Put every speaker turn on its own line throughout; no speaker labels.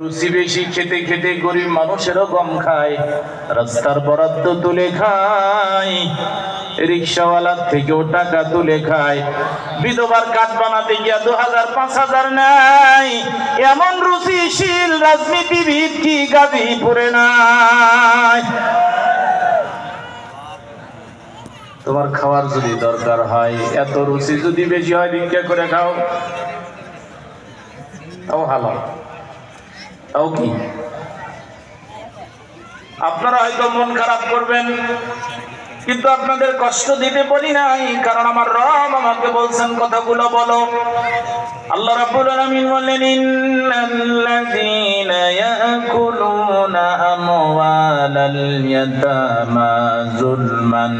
রুচি বেশি খেতে খেতে গরিব মানুষেরও গম খায়, রাস্তার বরাদ্দ তুলে খায় রিক্সাওয়ালার থেকেও টাকা তুলে খায়। বিধবার কাঠ বানাতে গিয়া দু হাজার পাঁচ হাজার নাই এমন রুচিশীল রাজনীতিবিদ কি পড়ে নাই? তোমার খাওয়ার যদি দরকার হয়, এত রুচি যদি বেশি হয়, ভিক্ষা করে খাও। তাও ভালো। তাও কি? আপনারা হয়তো মন খারাপ করবেন, কিন্তু আপনাদের কষ্ট দিতে পারি নাই, কারণ আমার রব আমাকে বলছেন কথাগুলো বলো। আল্লাহ রাব্বুল আলামিন বললেন, ইন্নাল্লাযীনা ইয়াকুলুনা আমওয়ালাল ইয়াতামা যুলমান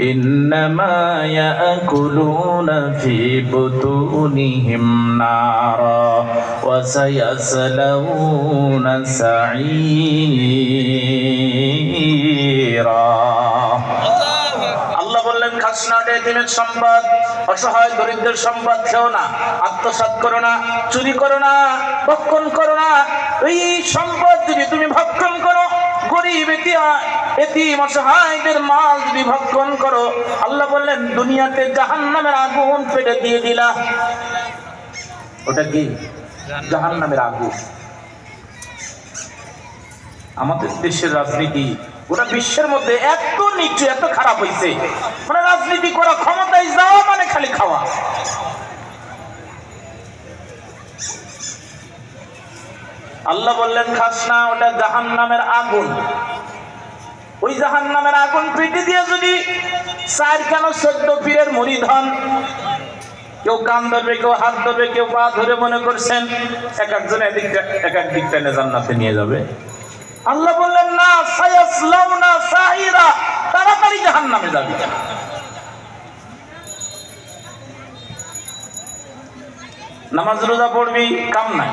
إنما يأكلون في بطونهم نارا وسيصلون سعيرا আল্লাহ বললেন খাস না এতিমের সম্পদ অসহায় দরিদ্রের সম্পদ খেও না আত্মসাৎ করো না চুরি করো না ভক্ষণ করো না এই সম্পদ যদি তুমি ভক্ষণ করো গরিব মাল করো। আল্লাহ বললেন, দুনিয়াতে জাহান্নামের আগুন দিয়ে দিলা। ওটা কি? জাহান্নামের আগুন। আমাদের দেশের রাজনীতি, গোটা বিশ্বের মধ্যে এত নিচু, এত খারাপ হয়েছে মানে রাজনীতি করা ক্ষমতায় যাওয়া মানে খালি খাওয়া। আল্লাহ বললেন, খাস না, ওটা জাহান নামের আগুন। ওই জাহান নামের আগুন পেটে দিয়ে যদি চার কেন চোদ্দ পীরের মরিদ হন কেউ কান ধরবে, কেউ হাত ধরবে, কেউ পা ধরে মনে করছেন, এক একজন এক এক দিক টেনে জান্নাতে নিয়ে যাবে। আল্লাহ বললেন, না সায়াসলাউনা সাইরা তাড়াতাড়ি জাহান নামে যাবে। নামাজ রোজা পড়বি, কাম নাই।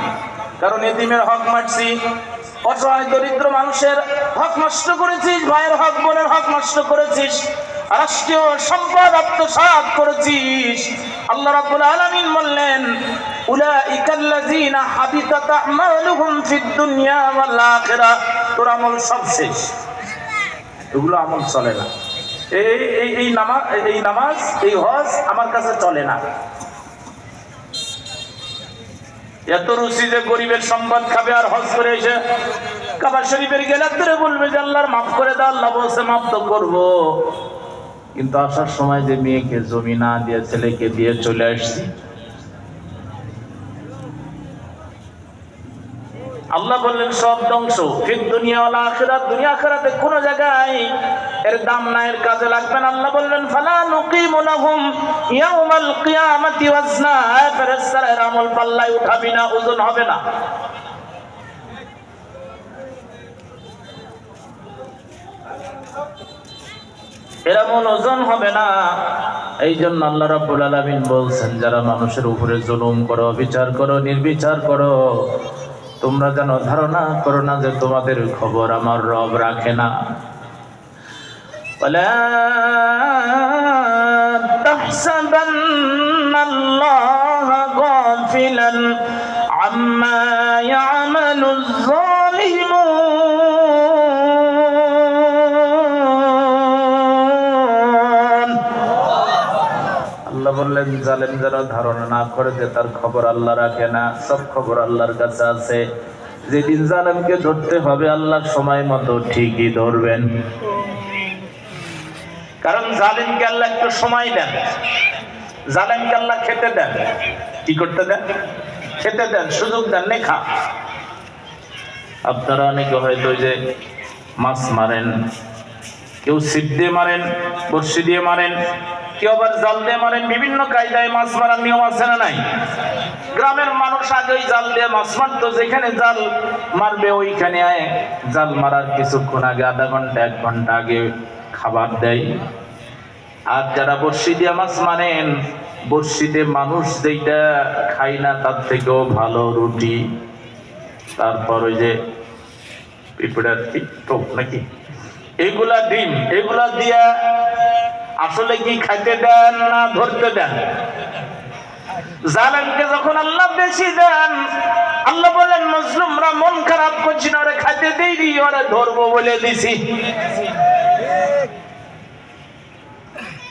কারণ এতিমের হক মারছি। অসহায় দরিদ্র মানুষের হক নষ্ট করেছিস, ভাইয়ের হক, বোনের হক নষ্ট করেছিস, রাষ্ট্রীয় সম্পদ আত্মসাৎ করেছিস। আল্লাহ রাব্বুল আলামিন বললেন উলাইকাল্লাযীনা হাবিতাত আমালুহুম ফিদ দুনিয়া ওয়াল আখিরাহ তোর আমল সব শেষ। এগুলো আমল চলে না। এই এই নামাজ এই নামাজ, এই হজ আমার কাছে চলে না। এত রুচি যে গরিবের সম্পদ খাবে আর হজ করে এসে কাবার শরীফের গেলে ধরে বলবে যে আল্লাহর মাফ করে দাও, আল্লাহ বলছে, মাফ তো করব। কিন্তু আসার সময় যে মেয়েকে জমি না দিয়ে ছেলেকে দিয়ে চলে আসছি আল্লাহ বললেন, সব ধ্বংস। ফির দুনিয়া আখিরাত, দুনিয়া আখিরাতে কোন জায়গায় এর দাম না এর কাজে লাগবে না। আল্লাহ বললেন, ফালা লাহুম ইয়াউমাল ওয়াজনা। ফেরেশতারা, এর আমল পাল্লায় উঠাবি না, ওজন হবে না। এরকম ওজন হবে না। এই জন্য আল্লাহ রাব্বুল আলামিন বলছেন, যারা মানুষের উপরে জুলুম করো বিচার করো, নির্বিচার করো তোমরা যেন ধারণা করো না যে তোমাদের খবর আমার রব রাখে না ولا تحسبن الله غافلا عما يعمل বললেন জালেম যারা ধারণা না করে যে তার খবর আল্লাহ রাখে না, সব খবর আল্লাহর কাছে আছে। যেদিন জালেমকে ধরতে হবে আল্লাহ সময় মতো ঠিকই ধরবেন। কারণ জালেমকে আল্লাহ একটু সময় দেন। জালেমকে আল্লাহ খেতে দেন। কি করতে দেন? খেতে দেন, সুযোগ দেন নেখা আপনারা অনেকে হয়তো যে মাছ মারেন, কেউ ছিপ দিয়ে মারেন বর্ষি দিয়ে মারেন কেউ আবার জাল দিয়ে মারেন? বিভিন্ন কায়দায় মাছ মারার নিয়ম আছে না নাই? গ্রামের মানুষ আগেই জাল দিয়ে মাছ মারতো, যেখানে জাল মারবে ওইখানে আয় জাল মারার কিছুক্ষণ আগে, আধা ঘণ্টা, এক ঘণ্টা আগে খাবার দেয়। আর যারা বর্ষি দিয়ে মাছ মারেন বর্ষিতে মানুষ যেটা খায় না, তার থেকেও ভালো রুটি। তারপর ওই যে পিঁপড়ার টোপ নাকি? এগুলা ডিম, এগুলা দিয়া আসলে কি খাইতে দেন না ধরতে দেন জালেমকে যখন আল্লাহ বেশি দেন আল্লাহ বলেন মুসলিমরা মন খারাপ করছি না ওরে খাইতে দেইনি ওরে ধরবো বলে দিছি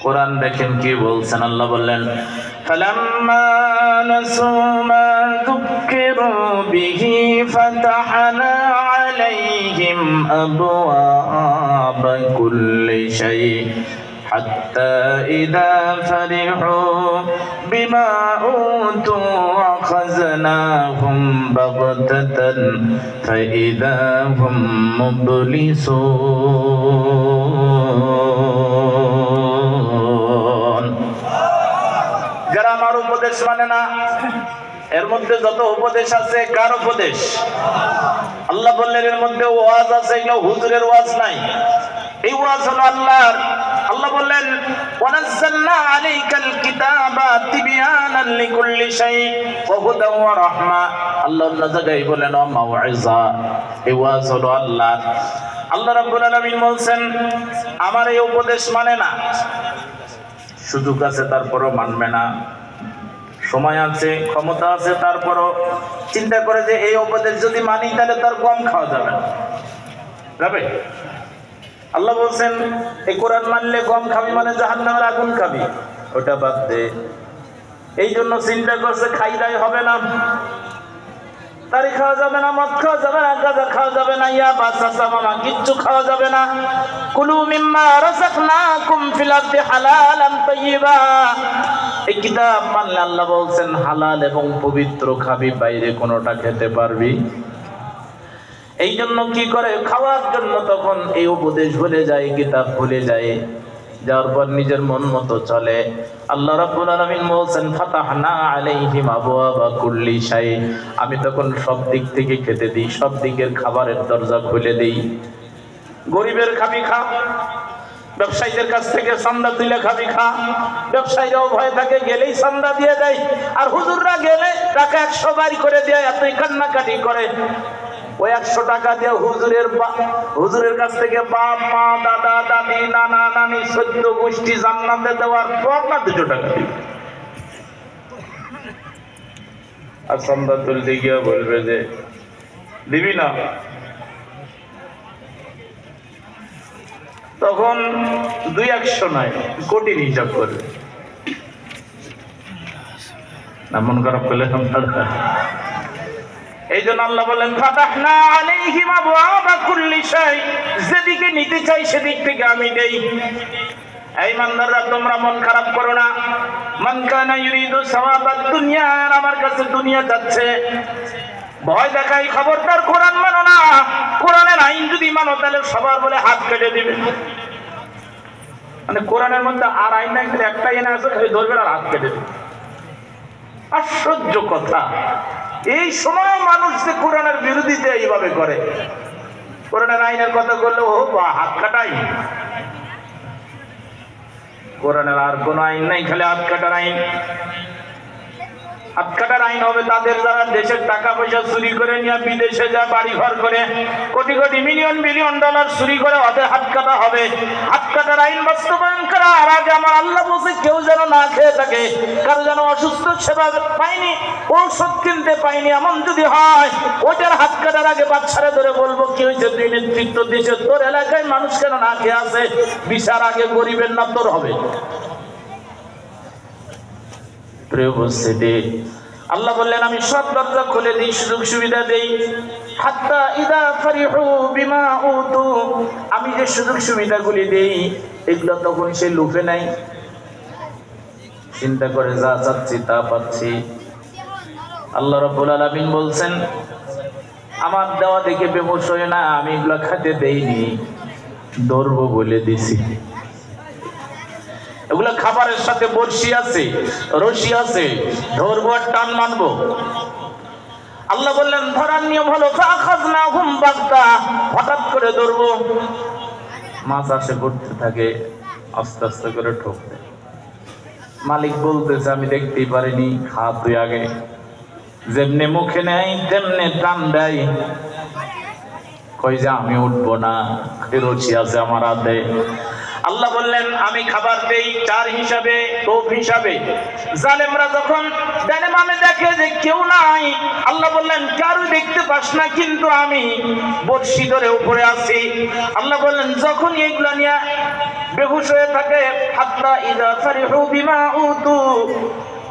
কোরআন দেখেন কি বলছেন আল্লাহ বললেন فلما نسوا ما ذكروا به فتحنا عليهم أبواب كل شيء حتى إذا فرحوا بما أوتوا أخذناهم بغتة فإذا هم مبلسون যারা আমার উপদেশ মানে না এর মধ্যে যত উপদেশ আছে কার উপদেশ আল্লাহ বললেন এর মধ্যে ওয়াজ আছে এগুলো হুজুরের ওয়াজ নাই এই ওয়াজ হলো আল্লাহর আল্লাহ বললেন, ওয়ানাজ্জালনা আলাইকাল কিতাবা তিবয়ানান লিকুল্লি শাই হুদান ওয়া রাহমা। আল্লাহ অন্য জায়গায় বলেন ওয়া মাউইজা এই ওয়াজ হলো আল্লাহর। আল্লাহ রাব্বুল আলামিন আমার এই উপদেশ মানে না। সুযোগ আছে, তারপরও মানবে না। সময় আছে, ক্ষমতা আছে, তারপরও চিন্তা করে যে এই উপদেশ যদি মানি, তাহলে তার কম খাওয়া যাবে না। যাবে? আল্লাহ বলছেন, এই কোরআন মানলে কম খাবি মানে জাহান্নামের আগুন খাবি। ওটা বাদ দে। এই জন্য চিন্তা করছে খাই দাই হবে না। তারি খাওয়া যাবে না, মদ খাওয়া যাবে না, গাঁজা খাওয়া যাবে না ইয়া বাচ্চা চামামা কিচ্ছু খাওয়া যাবে না। কুলু মিম্মা রাযাকনাকুম ফিল আরদি হালালান তাইয়্যিবা এই কিতাব মানলে আল্লাহ বলছেন, হালাল এবং পবিত্র খাবি, বাইরে কোনোটা খেতে পারবি। এই জন্য কি করে? খাওয়ার জন্য তখন এই উপদেশ ভুলে যায়, কিতাব ভুলে যায়। যাওয়ার পর নিজের মন মতো চলে। আল্লাহ রাব্বুল আলামিন বলছেন, ফাতাহনা আলাইহিম আবওয়াবা কুল্লি শাই। আমি তখন সব দিক থেকে খেতে দিই, সব দিকের খাবারের দরজা খুলে দিই। গরিবের খাবি খা, ব্যবসায়ীদের কাছ থেকে চান্দা তুলে খাবি খা। ব্যবসায়ীরাও ভয় থাকে, গেলেই চান্দা দিয়ে দেয়। আর হুজুররা গেলে টাকা একশো বাড়ি করে দেয়, এতই কান্নাকাটি করে। ওই একশো টাকা দিয়ে হুজুরের হুজুরের কাছ থেকে বাপ, মা, দাদা, দাদি, নানা, নানি, সদ্য গোষ্ঠী জান্নাতে দেওয়ার পর না দুশো টাকা দিবে আর চান্দা তুলতে গিয়ে বলবে যে, দিবি না। তখন দুই একশো নয় কোটির হিসাব করবে। মন খারাপ করলে এই জন্য আল্লাহ বলেন, ফাতাহনা আলাইহিম আবওয়াবা কুল্লি শাই। যেদিকে নিতে চাই সেদিক থেকে আমি দেই। এই মানদাররা তোমরা মন খারাপ করো না। মান কানা দুনিয়া, আর আমার কাছে দুনিয়া যাচ্ছে। ভয় দেখাই খবরদার কোরআন মানো না। কোরআনের আইন যদি মানো, তাহলে সবার বলে হাত কেটে দিবে। মানে কোরআনের মধ্যে আর আইন নাই খালি একটা আছে হাত কেটে দেবে। আশ্চর্য কথা। এই সময় মানুষ যে কোরআনের বিরোধিতা এইভাবে করে। কোরআনের আইনের কথা বললে ও বা হাত কাটাই। কোরআনের আর কোন আইন নাই, খালি হাত কাটার আইন। কাটার আইন হবে, তাদের যারা দেশের টাকা পয়সা চুরি করে নিয়ে বিদেশে যায় বাড়ি ঘর করে, crore crore million billion dollar চুরি করে ওদের হাত কাটা হবে। হাত কাটার আইন বাস্তবায়ন করা আর আগে আমার আল্লাহ বলছে, কেউ যেন না খেয়ে থাকে, কারও যেন অসুস্থ সেবা পায়নি, ঔষধ কিনতে পায়নি, এমন যদি হয়, ওইটার হাত কাটার আগে বাচ্চারা ধরে বলব, কি হয়েছে তুই নেতৃত্ব দিয়েছে? তোর এলাকায় মানুষ কেন না খেয়ে আছে? বিচার আগে গরিবের না, তোর হবে। প্রিয় আল্লাহ বললেন, আমি সব দরজা খুলে দিই, সুযোগ সুবিধা দেই। হাত্তা ইদা ফারিহু বিমা উতু। আমি যে সুযোগ সুবিধাগুলি দেই, এগুলো তখন সে লুফে নাই। চিন্তা করে যা চাচ্ছি তা পাচ্ছি। আল্লাহ রাব্বুল আলামিন বলছেন, আমার দেওয়া দেখে বেমোশ হয়ে না, আমি এগুলো খাতে দেইনি। ধরবো বলে দিছি। এগুলো খাবারের সাথে বর্ষি আছে, রশি আছে ধরবো আর টান মানবো আল্লাহ বললেন, ধরার নিয়ম হলো না হুম বাগদা হঠাৎ করে ধরবো। মাছ আসে করতে থাকে, আস্তে আস্তে করে ঠকতে। মালিক বলতেছে, আমি দেখতেই পারিনি, খা তুই আগে। যেমনি মুখে নেয়, তেমনি টান দেয়। কই যে, আমি উঠবো না রচি আছে আমার হাতে। আল্লাহ বললেন, আমি খাবার দেই চার হিসাবে টোপ হিসাবে। জালেমরা যখন ডানে মামে দেখে যে কেউ নাই, আল্লাহ বললেন, কারও দেখতে পাস না, কিন্তু আমি বর্ষি ধরে উপরে আছি। আল্লাহ বললেন যখন এগুলা নিয়ে বেহুশ হয়ে থাকে, হাত্তা ইদা ফারিহু বিমা উতু,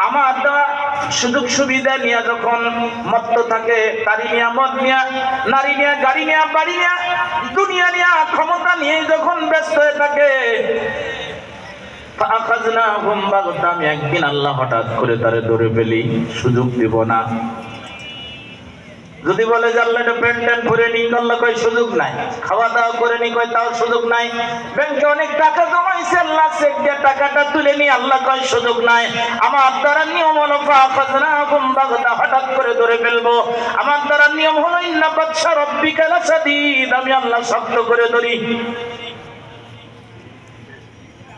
আমার দেওয়া সুযোগ সুবিধা নিয়ে যখন মত্ত থাকে, তারি নিয়া মদ নিয়া, নারী নিয়া, গাড়ি নিয়া, বাড়ি নিয়া, দুনিয়া নিয়া, ক্ষমতা নিয়ে যখন ব্যস্ত হয়ে থাকে একদিন আল্লাহ হঠাৎ করে তারে ধরে ফেলি, সুযোগ দিব না। যদি বলে যে আল্লাহ এটা পেন টেন ভরে নি আল্লাহ কয় সুযোগ নাই। খাওয়া দাওয়া করে নি কয় তাও সুযোগ নাই। ব্যাংকে অনেক টাকা জমাইছে, আল্লাহ চেক দিয়ে টাকাটা তুলে নি আল্লাহ কয় সুযোগ নাই। আমার দ্বারা নিয়ম হলো হঠাৎ করে ধরে ফেলব। আমার দ্বারা নিয়ম হলো, ইন্না বাদশা রব্বিকা লাসাদীদ আমি আল্লাহ শক্ত করে ধরি।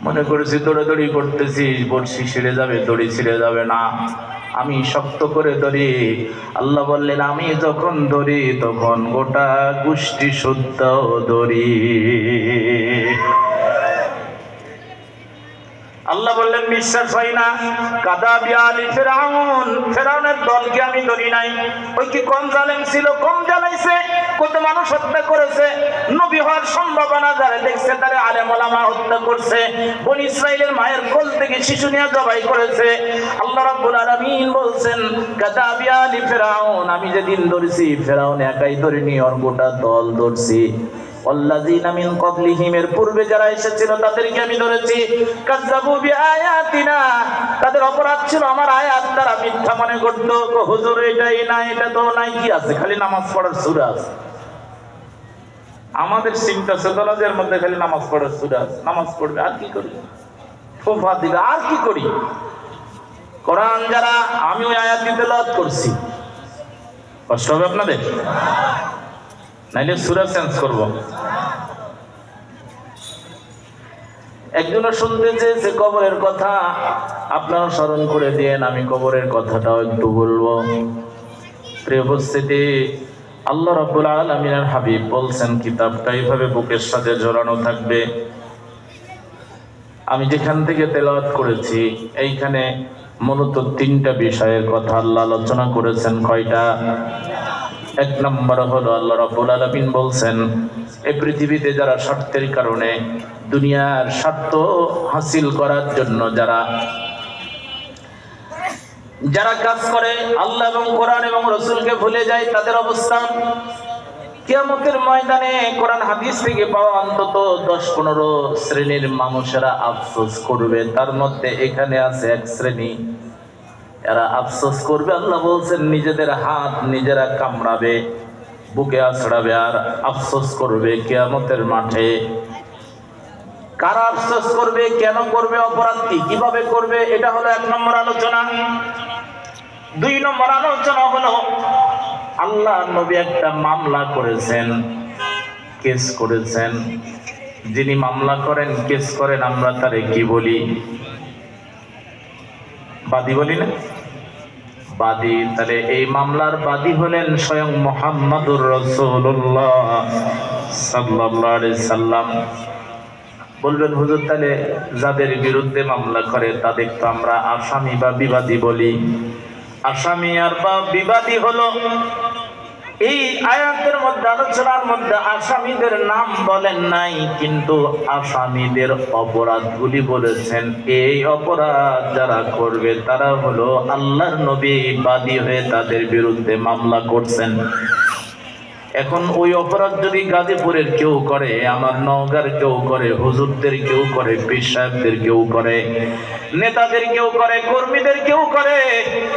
মনে করেছি, দৌড়াদৌড়ি করতেছিস বড়শি ছিঁড়ে যাবে, দড়ি ছিঁড়ে যাবে না। আমি শক্ত করে ধরি। আল্লাহ বললেন আমি যখন ধরি তখন গোটা গোষ্ঠী শুদ্ধ ধরি। আল্লাহ বললেন বিশ্বাস হয় না। কাদা বিয়ালি ফেরাউন, ফেরাউনের দলকে আমি ধরি নাই। ওই কি কম জালেম ছিল? কম জ্বালাইছে? কত মানুষ হত্যা করেছে? নবী হওয়ার সম্ভাবনা যারা দেখছে, তারা আলেম ওলামা হত্যা করছে। বন ইসরাইলের মায়ের কোল থেকে শিশু নিয়ে জবাই করেছে। আল্লাহ রাব্বুল আলামিন বলছেন, কাদা বিয়ালি ফেরাউন, আমি যেদিন ধরেছি, ফেরাউন একাই ধরিনি ওর গোটা দল ধরছি। ওয়াল্লাযীনা মিন ক্বাবলিহিমের পূর্বে যারা এসেছিল, তাদেরকে আমি ধরেছি কাযযাবু বিআয়াতিনা। তাদের অপরাধ ছিল, আমার আয়াত তারা মিথ্যা মনে করত। হুজুর, এটাই না, এটা তো নাই, কি আছে? খালি নামাজ পড়ার সূরা আছে। আমাদের চিন্তা চেতনাদের মধ্যে খালি নামাজ পড়ার সূরা আছে। নামাজ পড়বে, আর কি করি? ফোফা দিবে, আর কি করি? কোরআন যারা, আমি ওই আয়াত তেলাওয়াত করছি। কষ্ট হবে আপনাদের? নাইলে সুরা চেঞ্জ করব। একজনের শুনতে চেয়েছে কবরের কথা আপনারা স্মরণ করে দিয়েন, আমি কবরের কথাটাও একটু বলব। প্রিয় উপস্থিতি, আল্লাহ রাব্বুল আলামিনের হাবিব বলছেন, কিতাবটা এইভাবে বুকের সাথে জড়ানো থাকবে। আমি যেখান থেকে তেলাওয়াত করেছি, এইখানে মূলত তিনটা বিষয়ের কথা আল্লাহ আলোচনা করেছেন, কয়টা? এক নম্বর হলো আল্লাহ রাব্বুল আলামিন বলছেন এই পৃথিবীতে যারা স্বার্থের কারণে দুনিয়ার স্বার্থ হাসিল করার জন্য যারা যারা কাজ করে, আল্লাহ এবং কোরআন এবং রসুলকে ভুলে যায়, তাদের অবস্থান কিয়ামতের ময়দানে কোরআন হাদিস থেকে পাওয়া অন্তত দশ পনেরো শ্রেণির মানুষেরা আফসোস করবে। তার মধ্যে এখানে আছে এক শ্রেণি। এরা আফসোস করবে, আল্লাহ বলছেন, নিজেদের হাত নিজেরা কামড়াবে, বুকে আছড়াবে আর আফসোস করবে কেয়ামতের মাঠে। কারা আফসোস করবে, কেন করবে অপরাধ কি, কীভাবে করবে, এটা হলো এক নম্বর আলোচনা। দুই নম্বর আলোচনা হলো, আল্লাহ নবী একটা মামলা করেছেন, কেস করেছেন। যিনি মামলা করেন, কেস করেন, আমরা তারে কি বলি? বাদী বলি না? বাদী। তাহলে এই মামলার বাদী হলেন স্বয়ং মোহাম্মদুর রসুল্লাহ সাল্লাহ সাল্লাম। বলবেন, হুজুর, তাহলে যাদের বিরুদ্ধে মামলা করে তাদের তো আমরা আসামি বা বিবাদী বলি। আসামি আর বা বিবাদী হলো এই আয়াতের মধ্যে, আলোচনার মধ্যে আসামিদের নাম বলেন নাই, কিন্তু আসামিদের অপরাধগুলি বলেছেন। এই অপরাধ যারা করবে, তারা হলো আল্লাহর নবী, বাদী হয়ে তাদের বিরুদ্ধে মামলা করছেন। এখন ওই অপরাধ যদি গাজীপুরের কেউ করে, আমার নওগাঁর কেউ করে, হুজুরদের কেউ করে, পীর সাহেবদের কেউ করে, নেতাদের কেউ করে, কর্মীদের কেউ করে,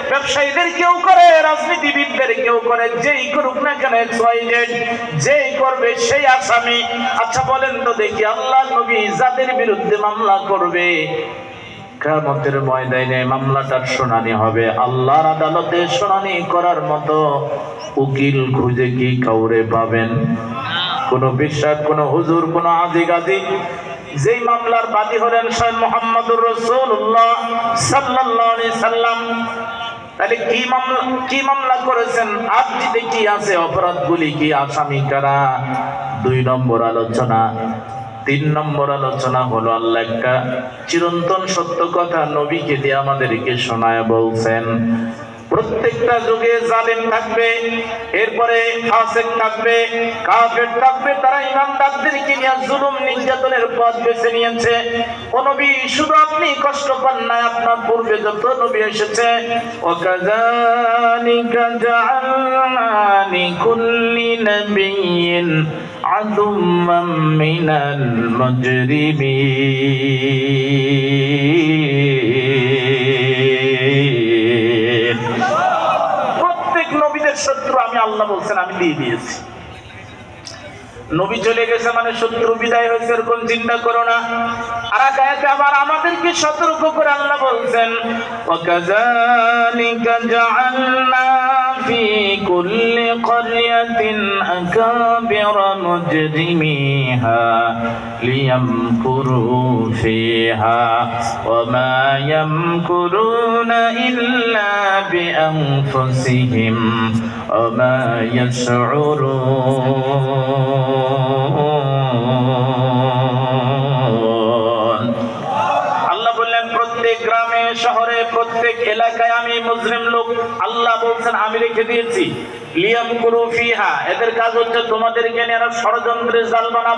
ব্যবসায়ীদের কেউ করে, রাজনীতিবিদদের কেউ করে, যেই করুক না কেন যেই করবে সেই আসামি। আচ্ছা বলেন তো দেখি, আল্লাহ নবী যাদের বিরুদ্ধে মামলা করবে। কিয়ামতের ময়দানে মামলাটার শুনানি হবে। আল্লাহর আদালতে শুনানি করার মতো উকিল খুঁজে কি কাউরে পাবেন? কোন বিশ্বাস, কোন হুজুর, কোন আজি গাজি যেই মামলার বাদী হলেন স্বয়ং মোহাম্মদুর রসুল্লাহ সাল্লাল্লাহু সাল্লাম, তাহলে কি মামলা কি মামলা করেছেন? আপনিতে কি আছে, অপরাধগুলি কি আসামি কারা? দুই নম্বর আলোচনা। তিন নম্বর আলোচনা হলো আল্লাহ একটা চিরন্তন সত্য কথা নবীকে দিয়ে আমাদেরকে শোনায় বলছেন। প্রত্যেকটা যুগে জালেম থাকবে, এরপরে ফাসেক থাকবে, কাফের থাকবে, তারা ইমানদারদেরকে নিয়ে জুলুম, নির্যাতনের পথ বেছে নিয়েছে। ও নবী, শুধু আপনি কষ্ট পান না আপনার পূর্বে যত নবী এসেছে। ওয়াকাযালিকা জাআলনা আদুম্মান মিনাল মুজরিমিন প্রত্যেক নবীদের শত্রু আমি আল্লাহ বলছেন আমি দিয়ে দিয়েছি নবী চলে গেছে মানে শত্রু বিদায় হয়েছে এরকম চিন্তা করো না আর এক আয়াতে আবার আমাদেরকে সতর্ক করে আল্লাহ বলছেন وكذلك جعلنا في كل قرية أكابر مجرميها ليمكروا فيها وما يمكرون إلا بأنفسهم وما يشعرون এলাকায় আমি মুসলিম লোক, আল্লাহ বলছেন, আমি রেখে দিয়েছি। লিয়াম কুরু ফিহা, এদের কাজ হচ্ছে তোমাদেরকে নিয়ে এরা ষড়যন্ত্রের জাল বানাবে।